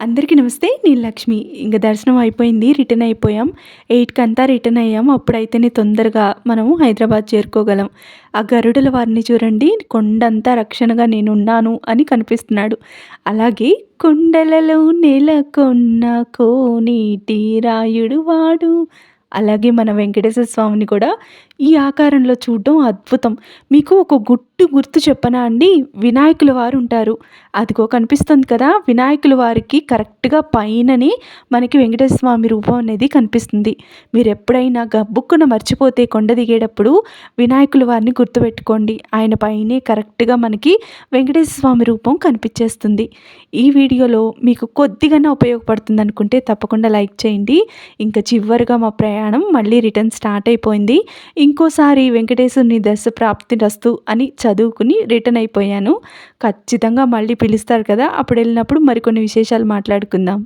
అందరికీ నమస్తే నేను లక్ష్మి. ఇంక దర్శనం అయిపోయింది రిటర్న్ అయిపోయాం. ఎయిట్కి అంతా రిటర్న్ అయ్యాం. అప్పుడైతేనే తొందరగా మనము హైదరాబాద్ చేరుకోగలం. ఆ గరుడుల వారిని చూడండి కొండంతా రక్షణగా నేను ఉన్నాను అని కనిపిస్తున్నాడు. అలాగే కొండలలో నెలకొన్న కోనీటి రాయుడు వాడు అలాగే మన వెంకటేశ్వర స్వామిని కూడా ఈ ఆకారంలో చూడడం అద్భుతం. మీకు ఒక గుట్టు గుర్తు చెప్పనా అండి? వినాయకుల వారు ఉంటారు. అదిగో కనిపిస్తుంది కదా వినాయకుల వారికి కరెక్ట్గా పైననే మనకి వెంకటేశ్వర స్వామి రూపం అనేది కనిపిస్తుంది. మీరు ఎప్పుడైనా గబ్బుక్కున మర్చిపోతే కొండ దిగేటప్పుడు వినాయకుల వారిని గుర్తుపెట్టుకోండి. ఆయన పైనే కరెక్ట్గా మనకి వెంకటేశ్వర స్వామి రూపం కనిపించేస్తుంది. ఈ వీడియోలో మీకు కొద్దిగానే ఉపయోగపడుతుంది అనుకుంటే తప్పకుండా లైక్ చేయండి. ఇంకా చివరిగా మా ప్రయాణం మళ్ళీ రిటర్న్ స్టార్ట్ అయిపోయింది. ఇంకోసారి వెంకటేశ్వరుని దశ ప్రాప్తి రస్తు అని చదువుకుని రిటర్న్ అయిపోయాను. ఖచ్చితంగా మళ్ళీ పిలుస్తారు కదా అప్పుడు వెళ్ళినప్పుడు మరికొన్ని విశేషాలు మాట్లాడుకుందాం.